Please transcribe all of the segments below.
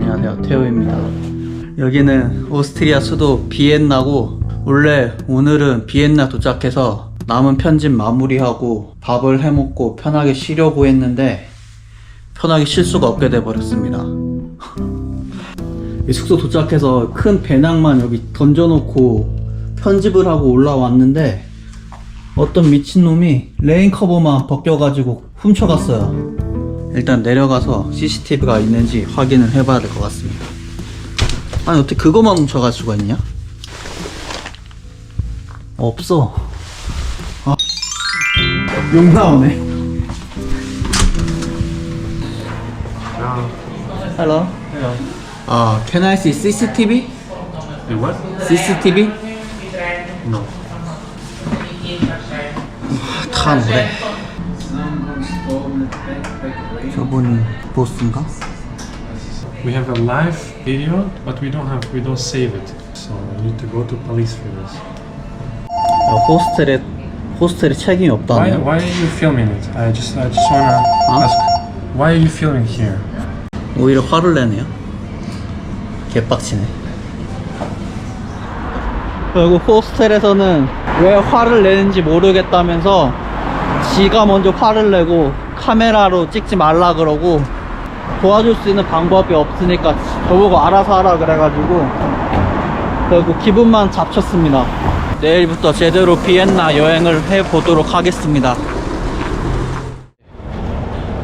안녕하세요. 태호입니다. 여기는 오스트리아 수도 비엔나고 원래 오늘은 비엔나 도착해서 남은 편집 마무리하고 밥을 해먹고 편하게 쉬려고 했는데 편하게 쉴 수가 없게 돼버렸습니다. 이 숙소 도착해서 큰 배낭만 여기 던져놓고 편집을 하고 올라왔는데 어떤 미친놈이 레인 커버만 벗겨가지고 훔쳐갔어요 일단 내려가서 CCTV가 있는지 확인을 해봐야 될 것 같습니다. 아니 어떻게 그것만 훔쳐갈 수가 있냐? 없어. 아. 욕 나오네. Hello. Hello. Uh, can I see CCTV? You what? CCTV? No. 다 노래. 저분이 보스인가? We have a live video, but we don't have we don't save it. So you need to go to police for this. 어, 호스텔에 호스텔에 책임이 Why 없다네요. why are you filming it? I just I just wanna ask. Why are you filming here? 오히려 화를 내네요. 개빡치네. 그리고 호스텔에서는 왜 화를 내는지 모르겠다면서 지가 먼저 화를 내고 카메라로 찍지 말라 그러고 도와줄 수 있는 방법이 없으니까 저보고 알아서 하라 그래가지고 그리고 기분만 잡쳤습니다. 내일부터 제대로 비엔나 여행을 해보도록 하겠습니다.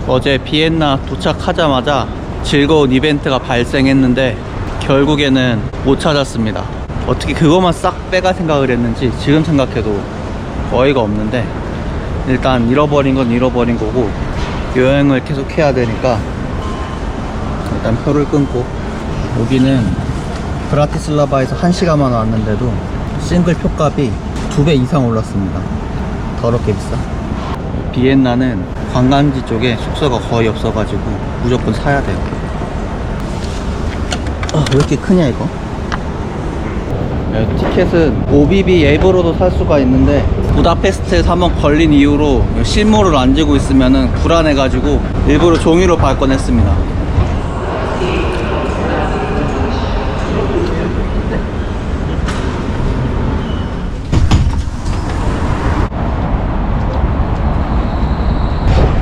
어제 비엔나 도착하자마자 즐거운 이벤트가 발생했는데 결국에는 못 찾았습니다. 어떻게 그것만 싹 빼갈 생각을 했는지 지금 생각해도 어이가 없는데 일단 잃어버린 건 잃어버린 거고 여행을 계속 해야 되니까 일단 표를 끊고 여기는 브라티슬라바에서 1시간만 왔는데도 싱글 표값이 두배 이상 올랐습니다. 더럽게 비싸. 비엔나는 관광지 쪽에 숙소가 거의 없어가지고 무조건 사야 돼요. 아, 왜 이렇게 크냐 이거? 네, 티켓은 OBB 앱으로도 살 수가 있는데 부다페스트에서 한번 걸린 이후로 실물을 안 지고 있으면 불안해가지고 일부러 종이로 발권했습니다.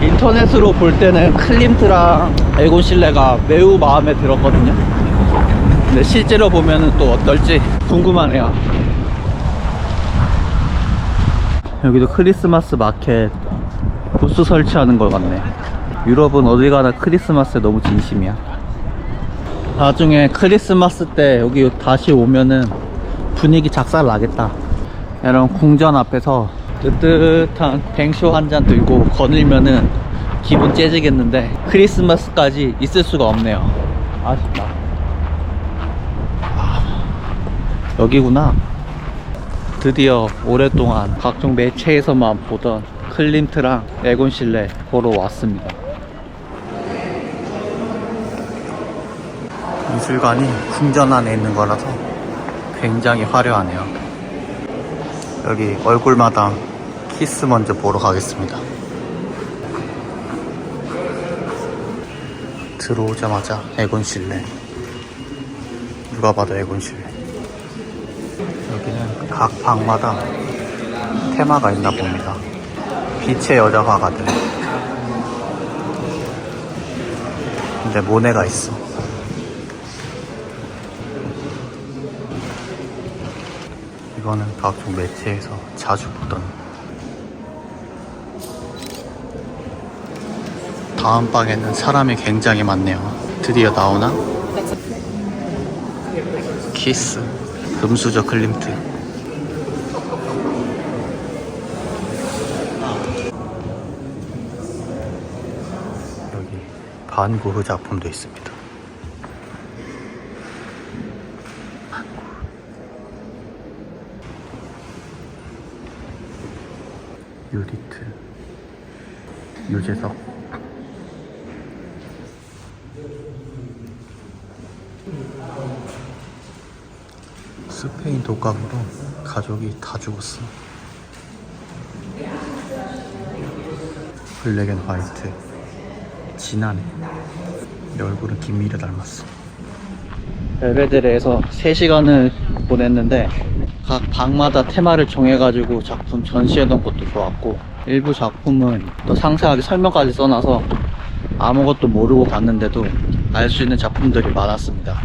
인터넷으로 볼 때는 클림트랑 에곤 실레가 매우 마음에 들었거든요. 근데 실제로 보면은 또 어떨지 궁금하네요. 여기도 크리스마스 마켓 부스 설치하는 것 같네. 유럽은 어디 가나 크리스마스에 너무 진심이야. 나중에 크리스마스 때 여기 다시 오면은 분위기 작살 나겠다. 이런 궁전 앞에서 뜨뜻한 뱅쇼 한 잔 들고 거닐면은 기분 째지겠는데 크리스마스까지 있을 수가 없네요. 아쉽다. 아, 여기구나. 드디어 오랫동안 각종 매체에서만 보던 클림트랑 에곤 실레 보러 왔습니다. 미술관이 궁전 안에 있는 거라서 굉장히 화려하네요. 여기 얼굴마당 키스 먼저 보러 가겠습니다. 들어오자마자 에곤 실내. 누가 봐도 에곤 실내. 여기는 각 방마다 테마가 있나 봅니다. 빛의 여자 화가들. 근데 모네가 있어. 이거는 각종 매체에서 자주 보던 다음 방에는 사람이 굉장히 많네요 드디어 나오나? 키스 금수저 클림트. 여기 반고흐 작품도 있습니다. 유디트 유재석 스페인 독감으로 가족이 다 죽었어. 블랙 앤 화이트. 진하네 내 얼굴은 김미래 닮았어. 벨베데레에서 3시간을 보냈는데 각 방마다 테마를 정해가지고 작품 전시해놓은 것도 좋았고 일부 작품은 또 상세하게 설명까지 써놔서 아무것도 모르고 갔는데도 알 수 있는 작품들이 많았습니다.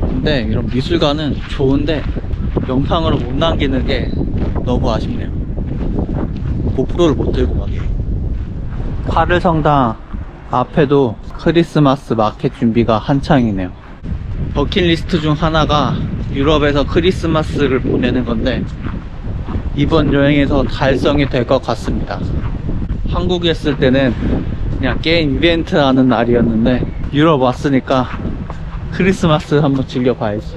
근데 이런 미술관은 좋은데 영상으로 못 남기는 게 너무 아쉽네요. 고프로를 못 들고 가게. 카를 성당 앞에도 크리스마스 마켓 준비가 한창이네요. 버킷리스트 중 하나가 유럽에서 크리스마스를 보내는 건데 이번 여행에서 달성이 될 것 같습니다. 한국에 있을 때는 그냥 게임 이벤트 하는 날이었는데 유럽 왔으니까 크리스마스 한번 즐겨봐야지.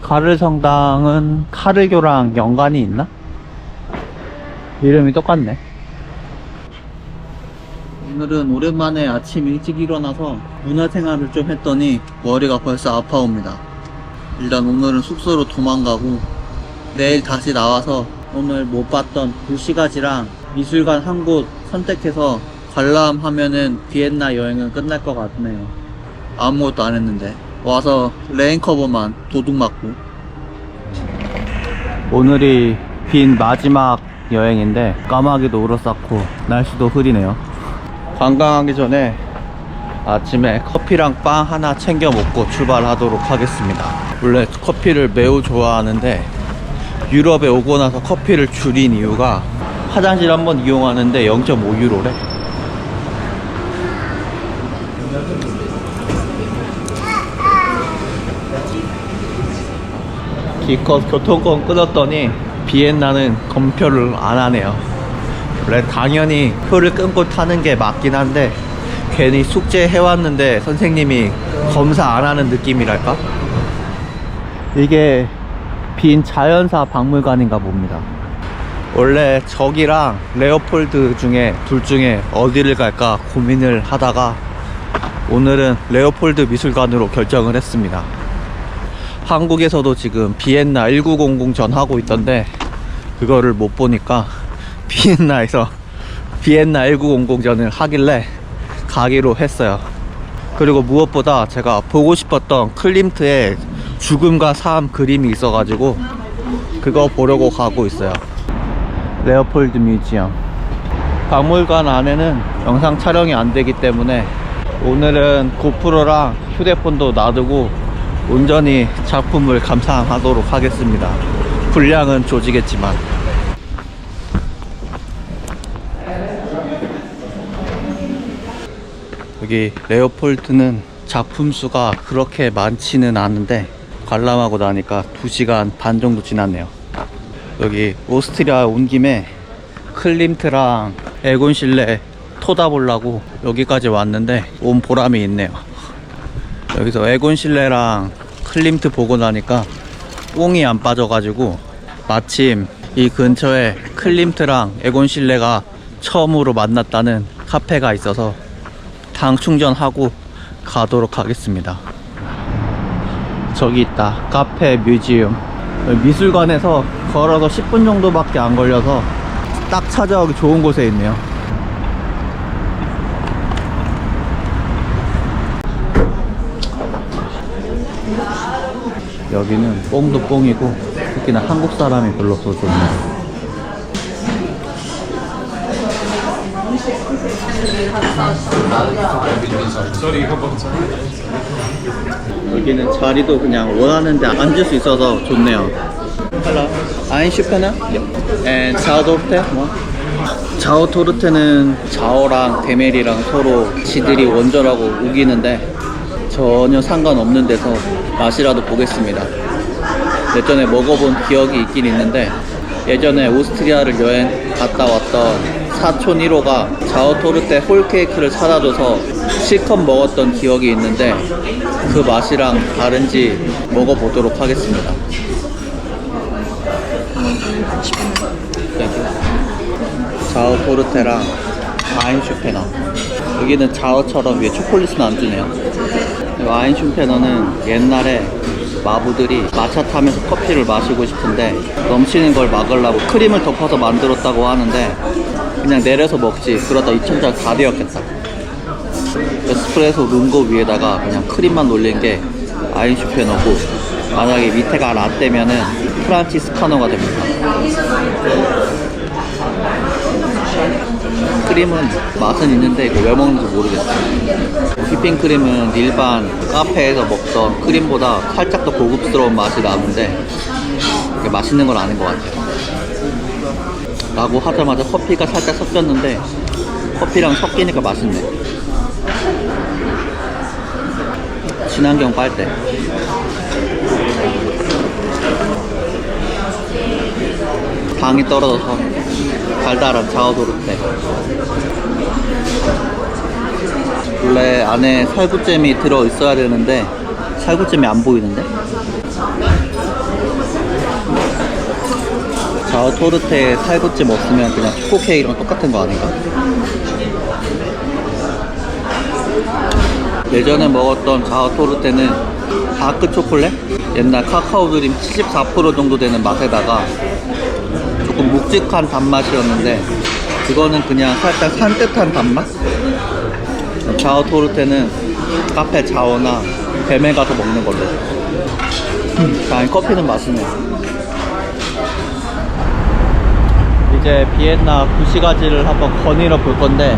카를 성당은 카르교랑 연관이 있나? 이름이 똑같네. 오늘은 오랜만에 아침 일찍 일어나서 문화생활을 좀 했더니 머리가 벌써 아파옵니다. 일단 오늘은 숙소로 도망가고 내일 다시 나와서 오늘 못 봤던 도시가지랑 미술관 한 곳 선택해서 관람하면은 비엔나 여행은 끝날 것 같네요. 아무것도 안 했는데 와서 레인 커버만 도둑 맞고 오늘이 빈 마지막 여행인데 까마귀도 울어쌌고 날씨도 흐리네요. 관광하기 전에 아침에 커피랑 빵 하나 챙겨 먹고 출발하도록 하겠습니다. 원래 커피를 매우 좋아하는데 유럽에 오고 나서 커피를 줄인 이유가 화장실 한번 이용하는데 0.5유로래. 기껏 교통권 끊었더니 비엔나는 검표를 안 하네요. 원래 당연히 표를 끊고 타는 게 맞긴 한데 괜히 숙제 해왔는데 선생님이 검사 안 하는 느낌이랄까? 이게 빈 자연사 박물관인가 봅니다. 원래 저기랑 레오폴드 중에 둘 중에 어디를 갈까 고민을 하다가 오늘은 레오폴드 미술관으로 결정을 했습니다. 한국에서도 지금 비엔나 1900 전하고 있던데 그거를 못 보니까 비엔나에서 비엔나 1900 전을 하길래 가기로 했어요. 그리고 무엇보다 제가 보고 싶었던 클림트의 죽음과 삶 그림이 있어가지고 그거 보려고 가고 있어요. 레오폴드 뮤지엄. 박물관 안에는 영상 촬영이 안 되기 때문에 오늘은 고프로랑 휴대폰도 놔두고 온전히 작품을 감상하도록 하겠습니다. 분량은 조지겠지만. 여기 레오폴드는 작품 수가 그렇게 많지는 않은데 관람하고 나니까 2시간 반 정도 지났네요. 여기 오스트리아 온 김에 클림트랑 에곤실레 토다 보려고 여기까지 왔는데 온 보람이 있네요. 여기서 에곤실레랑 클림트 보고 나니까 뽕이 안 빠져가지고 마침 이 근처에 클림트랑 에곤실레가 처음으로 만났다는 카페가 있어서 당 충전하고 가도록 하겠습니다. 저기 있다. 카페 뮤지엄. 미술관에서 걸어서 10분 정도밖에 안 걸려서 딱 찾아오기 좋은 곳에 있네요. 여기는 뽕도 뽕이고 특히나 한국 사람이 별로 없어서 좋네요. 여기는 자리도 그냥 원하는 데 앉을 수 있어서 좋네요. Hello. 아인슈페나? And 자오토르테? 뭐? 자오토르테는 자오랑 데멜이랑 서로 지들이 원조라고 우기는데 전혀 상관없는 데서 맛이라도 보겠습니다. 예전에 먹어본 기억이 있긴 있는데 예전에 오스트리아를 여행 갔다 왔던 사촌 1호가 자오토르테 홀케이크를 사다 줘서 실컷 먹었던 기억이 있는데 그 맛이랑 다른지 먹어보도록 하겠습니다. 자오토르테랑 아인슈페너 여기는 자오처럼 위에 초콜릿은 안 주네요. 그리고 아인슈페너는 옛날에 마부들이 마차 타면서 커피를 마시고 싶은데 넘치는 걸 막으려고 크림을 덮어서 만들었다고 하는데 그냥 내려서 먹지 그러다 2천장 다 되었겠다 에스프레소 거 위에다가 그냥 크림만 올린 게 아인슈페너고 만약에 밑에가 라떼면은 프란치스카노가 됩니다. 크림은 맛은 있는데 이거 왜 먹는지 모르겠어요. 휘핑크림은 일반 카페에서 먹던 크림보다 살짝 더 고급스러운 맛이 나는데 맛있는 건 아닌 것 같아요. 라고 하자마자 커피가 살짝 섞였는데 커피랑 섞이니까 맛있네. 친환경 빨대. 당이 떨어져서 달달한 자오도르테. 원래 안에 살구잼이 들어 있어야 되는데 살구잼이 안 보이는데? 자오토르테에 살구잼 없으면 그냥 초코 케이크랑 똑같은 거 아닌가? 예전에 먹었던 자오토르테는 다크 초콜릿? 옛날 카카오 드림 74% 정도 되는 맛에다가 조금 묵직한 단맛이었는데 그거는 그냥 살짝 산뜻한 단맛? 자오 토르테는 카페 자오나 뱀에 가서 먹는 걸로. 음, 아니 커피는 맛있네. 이제 비엔나 구시가지를 한번 거닐어 볼 건데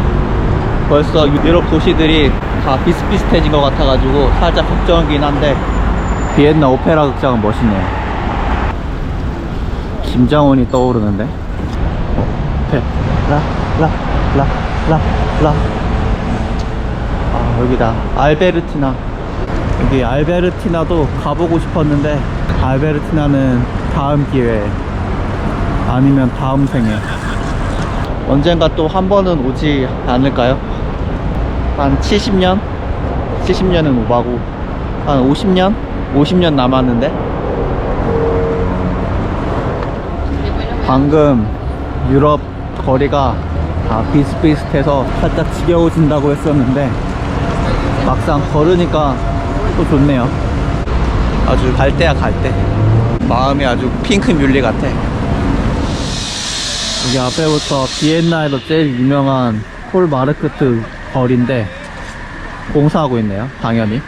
벌써 유럽 도시들이 다 비슷비슷해진 것 같아가지고 살짝 걱정이긴 한데 비엔나 오페라 극장은 멋있네요 김장원이 떠오르는데 어, 오페 라라라라라 아 여기다 알베르티나 여기 알베르티나도 가보고 싶었는데 알베르티나는 다음 기회에 아니면 다음 생에 언젠가 또 한 번은 오지 않을까요? 한 70년? 70년은 오바고 한 50년? 50년 남았는데 방금 유럽 거리가 다 비슷비슷해서 살짝 지겨워진다고 했었는데 막상 걸으니까 또 좋네요. 아주 갈대야 갈대 마음이 아주 핑크 뮬리 같아. 여기 앞에부터 비엔나에서 제일 유명한 폴 마르크트 거리인데 공사하고 있네요 당연히.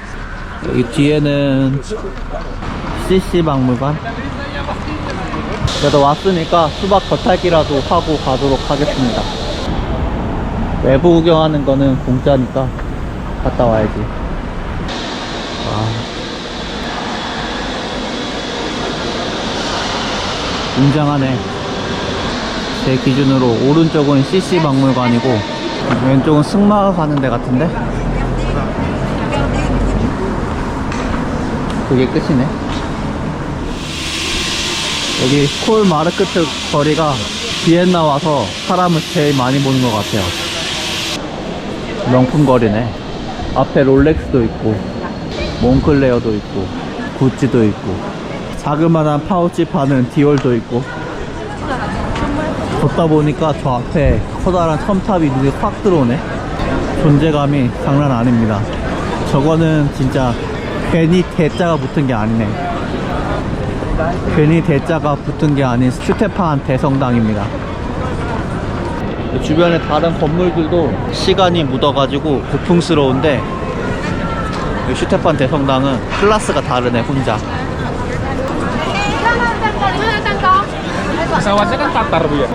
여기 뒤에는 CC 박물관 그래도 왔으니까 수박 겉핥기라도 하고 가도록 하겠습니다. 외부 구경하는 거는 공짜니까 갔다 와야지. 아. 웅장하네. 제 기준으로 오른쪽은 CC 박물관이고 왼쪽은 승마가 가는 데 같은데? 그게 끝이네 여기 콜 마르크트 거리가 비엔나 와서 사람을 제일 많이 보는 것 같아요. 명품 거리네. 앞에 롤렉스도 있고 몽클레어도 있고 구찌도 있고 자그마한 파우치 파는 디올도 있고. 걷다 보니까 저 앞에 커다란 첨탑이 눈에 확 들어오네. 존재감이 장난 아닙니다. 저거는 진짜 괜히 대자가 붙은 게 아니네 괜히 대자가 붙은 게 아닌 스테판 대성당입니다. 주변에 다른 건물들도 시간이 묻어가지고 고풍스러운데 이 슈테판 대성당은 클래스가 다르네 혼자.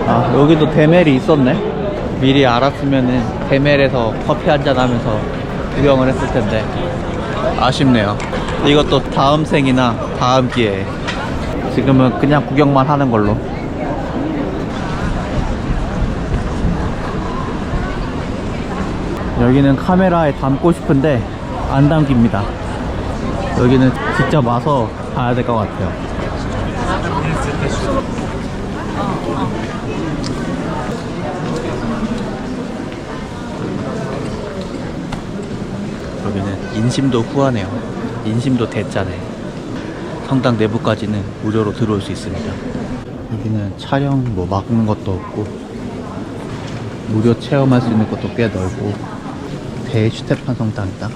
아 여기도 데멜이 있었네. 미리 알았으면은 데멜에서 커피 한잔 하면서 구경을 했을 텐데. 아쉽네요. 이것도 다음 생이나 다음 기회에 지금은 그냥 구경만 하는 걸로 여기는 카메라에 담고 싶은데 안 담깁니다 여기는 직접 와서 봐야 될 것 같아요 여기는 인심도 후하네요. 인심도 대짜네. 성당 내부까지는 무료로 들어올 수 있습니다. 여기는 촬영 뭐 막는 것도 없고 무료 체험할 수 있는 것도 꽤 넓고 대슈테판 성당이다.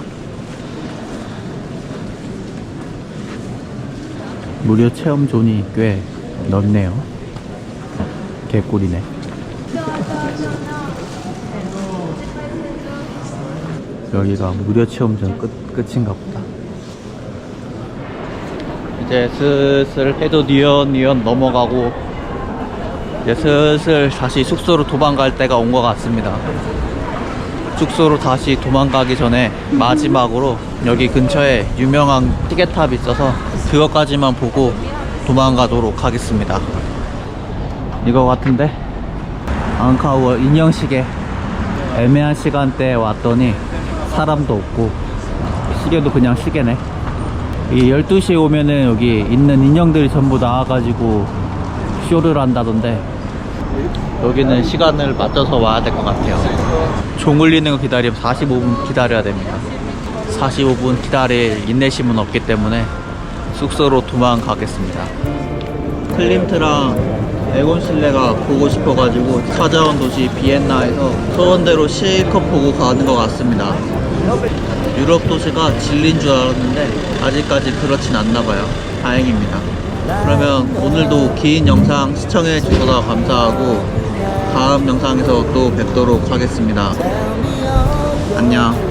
무료 체험 존이 꽤 넓네요. 개꿀이네. 여기가 무료 체험장 끝, 끝인가 보다. 이제 슬슬 해도 니언 니언 넘어가고 이제 슬슬 다시 숙소로 도망갈 때가 온 것 같습니다. 숙소로 다시 도망가기 전에 마지막으로 여기 근처에 유명한 시계탑이 있어서 그것까지만 보고 도망가도록 하겠습니다. 이거 같은데 앙카워 인형시계 애매한 시간대에 왔더니 사람도 없고 시계도 그냥 시계네 이 12시에 오면은 여기 있는 인형들이 전부 나와가지고 쇼를 한다던데. 여기는 시간을 맞춰서 와야 될 것 같아요. 종 울리는 거 기다리면 45분 기다려야 됩니다. 45분 기다릴 인내심은 없기 때문에 숙소로 도망가겠습니다. 클림트랑 에곤 실내가 보고 싶어가지고 찾아온 도시 비엔나에서 소원대로 실컷 보고 가는 것 같습니다. 유럽 도시가 진리인 줄 알았는데 아직까지 그렇진 않나 봐요. 다행입니다. 그러면 오늘도 긴 영상 시청해 주셔서 감사하고 다음 영상에서 또 뵙도록 하겠습니다. 안녕.